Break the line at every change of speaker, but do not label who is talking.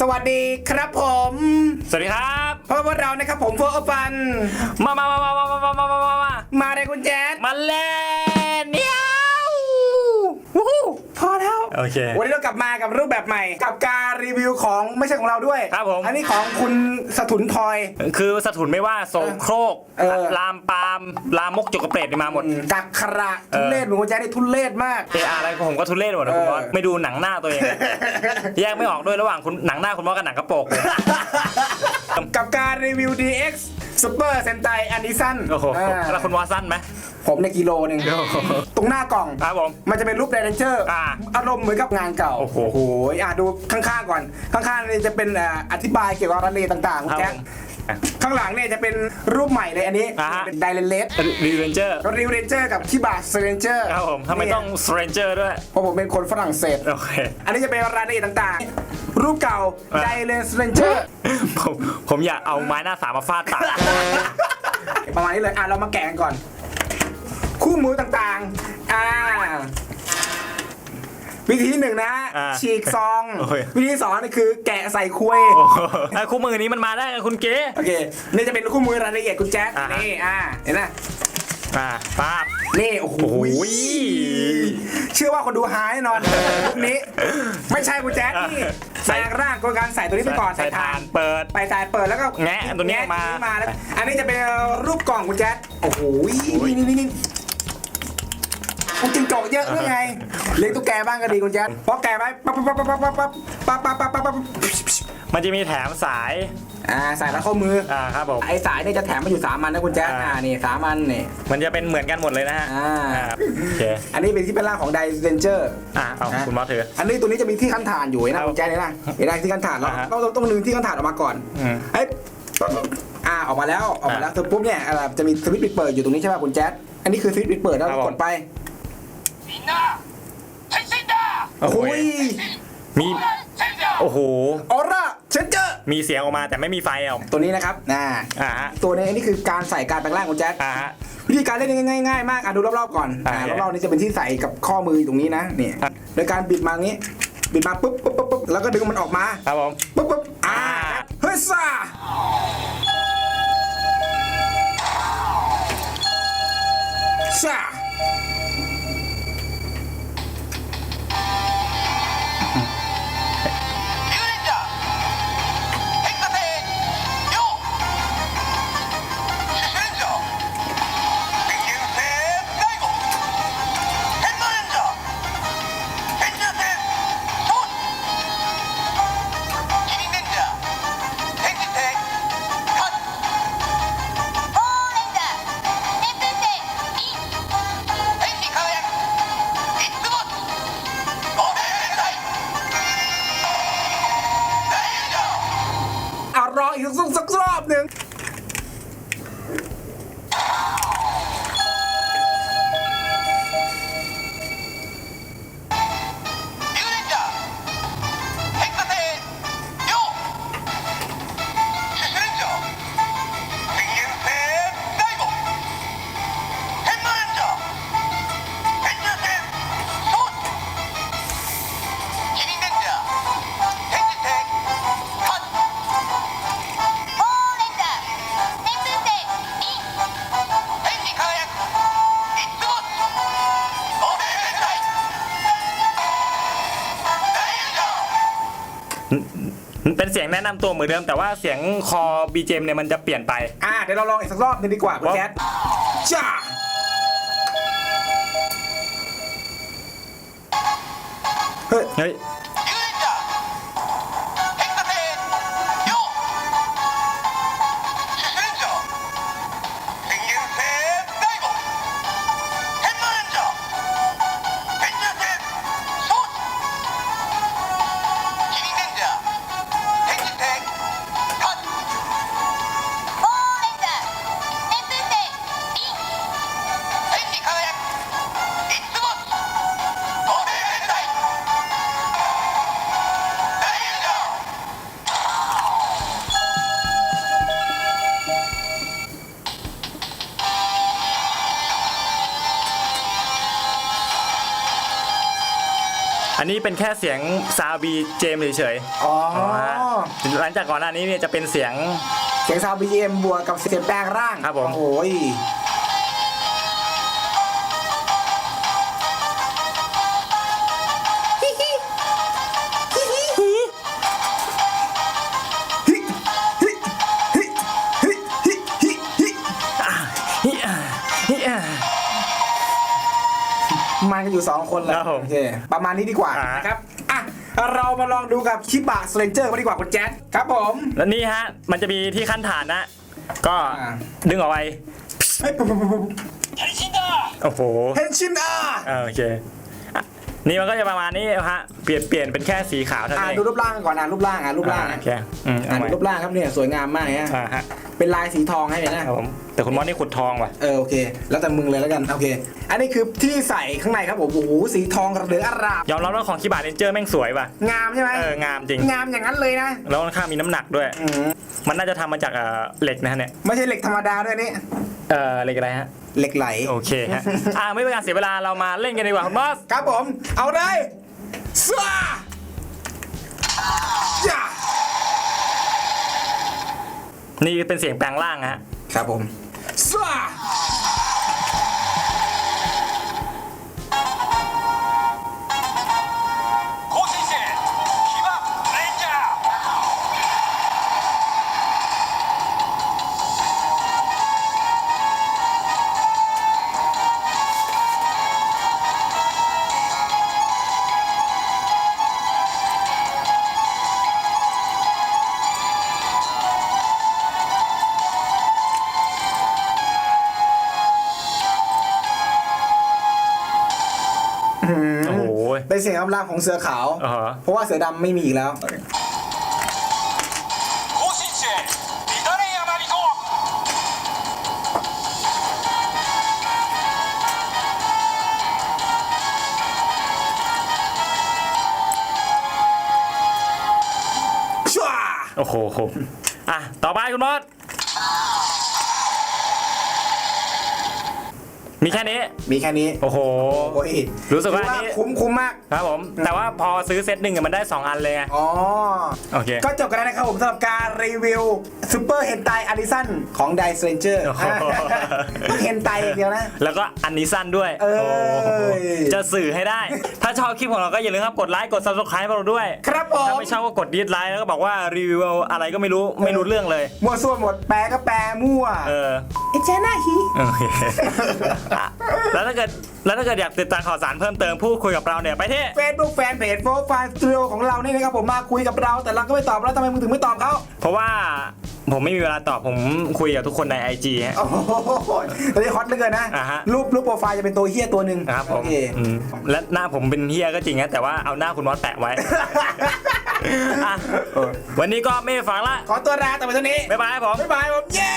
สวัสดีครับผม
สวัสดีครับ
พบกับเรานะครับผมโฟร์ฟัน
มามามามามามามามามามามา
มาเลยคุณแจ๊ด
มาเล่นเนี่ย
วู้ฮู้พอแล้ว
โอเค
วันนี้เรากลับมากับรูปแบบใหม่ กับการรีวิวของไม่ใช่ของเราด้วย
ครับผม
อันนี้ของคุณสถุนทอย
คือสถุนไม่ว่าโสโครก
เออ
ลามปามลามกจกกระเปรดนี่มาหมด
กักขระทุเรศเหมือนคุณแจ๊ดนี่ทุเรศมาก
เอออะไรผมก็ทุเรศหมดนะคุณ
เออ
มอสไม่ดูหนังหน้าตัวเอง แยกไม่ออกด้วยระหว่างคุณหนังหน้าคุณมอสกับหนังกระโปรงเลย
กับการรีวิว DX Super Sentai a n i s a n
โอ้โหแล้วคุณมอสสั้นไหม
ผมในยกิโลหนึ่ง
โอ้โห
ตรงหน้ากล่อง
ครับผม
มันจะเป็นรูปไดเรนเจอร์
อ่า
อารมณ์เหมือนกับงานเก่า
โอ้โห
อะดูข้างๆก่อน ข้างๆนี่จะเป็นอ่าอธิบายเกี่ยวกับรายละเอียดต่างๆคุณ
ครับ
แจ๊ค
ผมอะ
ข้างหลังเนี่ยจะเป็นรูปใหม่เลยอันนี้
อ่าฮะ
เป็นไดเรนเลส
รีเวนเจอร์
ริวเรนเจอร์กับคิบาเซเรนเจอร์
ครับผมทำไมต้องสเตรนเจอร์ด้วย
เพราะผมเป็นคนฝรั่งเศส
โอเค
อันนี้จะเป็นรายละเอียดต่างๆ รูปเก่า
อ่า
ไดเรนเรนเจอร์
ผมผมอยากเอาไม้หน้าสามมาฟาดปาก
ประมาณนี้เลย อะ เรามาแกะกันก่อน คู่มือต่างๆ อ่า วิธีที่หนึ่งนะ
อ่า
ฉีกซอง
โอ้ย
วิธีที่สองนี่คือแกะใส่คุย
โอ้โหไอ้คู่มือนี้มันมาได้ไงคุณเก๋
โอเค นี่จะเป็นคู่มือรายละเอียดคุณแจ๊ค
อ่าฮะ
นี่ อ่า เห็นไหม
อ่าป้าบ
นี่ โอ้โห
โอ้ย
เชื่อว่าคนดูหายแน่นอนพวกนี้ ไม่ใช่คุณแจ๊คนี่
ใส่
แปลงร่างโดยการใส่ตัวนี้ไปก่อนใส่ทาน
เปิด
ไปสายเปิดแล้วก็
แงะตัวนี้ออกมา
มาแล้วอันนี้จะเป็นรูปกล่องคุณแจ๊ดโอ้โห
โอ้ย
นี่นี่นี่ กูกินโจกเยอะหรือไง เลี้ยงตุ๊กแกบ้างก็ดีคุณแจ๊ดเพราะแกไหมปั๊บปั๊บปั๊บปั๊บปั๊บปั๊บปั๊บปั๊บปั๊บปั๊บ
มันจะมีแถมสาย
อ่าสายรัดข้อมือ
อ่าครับผม
ไอ้สายเนี่ยจะแถมมาอยู่สามันนะคุณแจ๊ด
อ่า
นี่สามันนี่
มันจะเป็นเหมือนกันหมดเลยนะฮะ
อ่า
บโอเค
อันนี้เป็นที่เป็นร่างของไดเซนเจอร์
อะเอา
ฮะ
คุณมอสถือ
อันนี้ตัวนี้จะมีที่ขั้นฐานอยู่นะคุณแจ๊ดเนี่ยนะเห็นได้ที่ขั้นฐานเราต้องต้องดึงที่ขั้นฐานออกมาก่อน
เฮ้
ยอ่าออกมาแล้วออกมาแล้วเสร็จปุ๊บเนี่ยอ่าจะมีสวิตช์ปิดเปิดอยู่ตรงนี้ใช่ป่ะคุณแจ๊ดอันนี้คือสวิตช์ปิดเปิดแรั
บ
กดไป
โอ้โหมีโอ้โห
ออร่าเชนเจอร์
มีเสียงออกมาแต่ไม่มีไฟออก
ตัวนี้นะครับน่า
อ่า
ตัวนี้นี่คือการใส่การแปลงร่างของแจ็ค
อ่าะ
วิธีการเล่นง่ายๆง่ายมากอะดูรอบๆก่อนอ่ารอบๆนี้จะเป็นที่ใส่กับข้อมืออยู่ตรงนี้นะนี่
ค
โดยการบิดมางี้ บิดมาปุ๊บปุ๊บปุ๊บปุ๊บแล้วก็ดึงมันออกมา
ครับผม
ปุ๊บปุ๊บอ่าเฮ้ยซ่าซ่า
เป็นเสียงแนะนำตัวเหมือนเดิม แต่ว่าเสียงคอ BGM เนี่ยมันจะเปลี่ยนไป
อ่าเดี๋ยวเราลองอีกสักรอบหนึงดีกว่าคุณ
ครับ
แจ๊ดจ้าเฮ้ย
เฮ้ย อันนี้เป็นแค่เสียงซาบีเจมเฉย
อ๋อ
ๆฮะหลังจากก่อนหน้านี้เนี่ยจะเป็นเสียง
เสียงซาวด์ BGM บวกกับเสียงแปลงร่าง
ครับผม
โอ้ย อยู่ 2 คนและ
ค
โอเคประมาณนี้ดีกว่า
นะ
ครับอะเรามาลองดูกับคิบะสเลนเจอร์มาดีกว่าคุณแจ๊ดครับผม
แล้วนี่ฮะ มันจะมีที่ขั้นฐานนะ ก็ดึงออกไป
เฮ้ยปุ๊บปุ๊บปุ๊บปุ๊บ
โอ้โห
เฮนชินอา
เอโอเค นี่มันก็จะประมาณนี้ฮะเปลี่ยนเปลี่ยนเป็นแค่สีขาวเท่า
อ่า
นั้นเอง
ดูรูปร่างก่อนอะรูปร่างอะรูปร่าง
อ่า
อะ
โอเคอืม
อ่า
เอาใหม่
ดูรูปร่างครับเนี่ยสวยงามมากฮะ
อ่าฮะ
เป็นลายสีทองให้เลยนะ ครับ
ผมแต่คุณมอสนี่ขุดทองว่ะ
เออโอเค แล้วแต่มึงเลยแล้วกันโอเค อันนี้คือที่ใส่ข้างในครับผมโอ้โหสีทองเหลืองอร่าม
ยอมรับว่าของคิบาเรนเจอร์แม่งสวยว่ะ
งามใช่ไหม
เอองามจริง
งามอย่างนั้นเลยนะ
แล้วค่อนข้างมีน้ำหนักด้วย
อืม
มันน่าจะทำมาจากเอ่อเหล็กนะฮะเนี่ย
ไม่ใช่เหล็กธรรมดาด้วยนี่
เอ่อเหล็กอะไรฮะ
เหล็กไหล
โอเคฮะ อ่าไม่เป็นการเสียเวลาเรามาเล่นกันดีกว่าคุณบอส
ครับผม เอาเลยซ่าย่า
นี่เป็นเสียงแปลงร่างฮะ
ครับผมซ่า เป็นเสียงคำรามของเสือขาว
อ่าฮะ
เพราะว่าเสือดำไม่มีอีกแล้ว
更新して乱れ山にと
ชัว
โอ้โห อ่ะ ต่อไปคุณบอส มีแค่นี้
มีแค่นี้
โอ้โห
โอ้ย
รู้สึกว่า
ถือ
อันนี้
คุ้มคุ้มมาก
ครับผม แต่ว่าพอซื้อเซตหนึ่งอะมันได้ 2 อันเลยไง
อ๋อ
โอเค
ก็จบกันแล้วนะครับผมสำหรับการรีวิวซูเปอร์เฮนไตอาริสันของไดสเ a นเจอร์
โอ้โห
ต้องเฮนไตอย่างเดียวนะ
แล้วก็อันนี้สั้นด้วย
เอ้ย
โอ้โหจะสื่อให้ได้ ถ้าชอบคลิปของเราก็อย่าลืมครับกดไลค์กด subscribe เราด้วย
ครับผม
ถ้าไม่ชอบก็กดดิสไลค์แล้วก็บอกว่ารีวิวอะไรก็ไม่รู้ไม่รู้เรื่องเลย
มั่วซั่วหมดแปลก็แปลมั่ว
เออ
ไอ้เจ้าหน้าฮี
โอเคอะแล้วถ้าเกิดแล้วถ้าเกิดอยากติดตามข่าวสารเพิ่มเติมพูดคุยกับเราเนี่ยไปที่
เฟซบุ๊กแฟนเพจโฟร์ไฟสตูดิโอของเรานี่นะครับผมมาคุยกับเราแต่เราก็ไม่ตอบแล้วทำไมมึงถึงไม่ตอบเขา
เพราะว่าผมไม่มีเวลาตอบผมคุยกับทุกคนใน IG ฮะ
โอ้โหตอนนี้ฮอตเหลือเกินนะ
อ่าฮะ
รูปรูปโปรไฟล์จะเป็นตัวเฮี้ยตัวหนึ่ง
นะครับผ
โอ
ม
เค
อืมและหน้าผมเป็นเฮียก็จริงนะแต่ว่าเอาหน้าคุณมอสแปะไว้ อะวันนี้ก็ไม่ฟังละ
ขอตัวลาแต่ไปเท่านี้
บ๊ายบายครับผม
บ๊ายบายผมเย้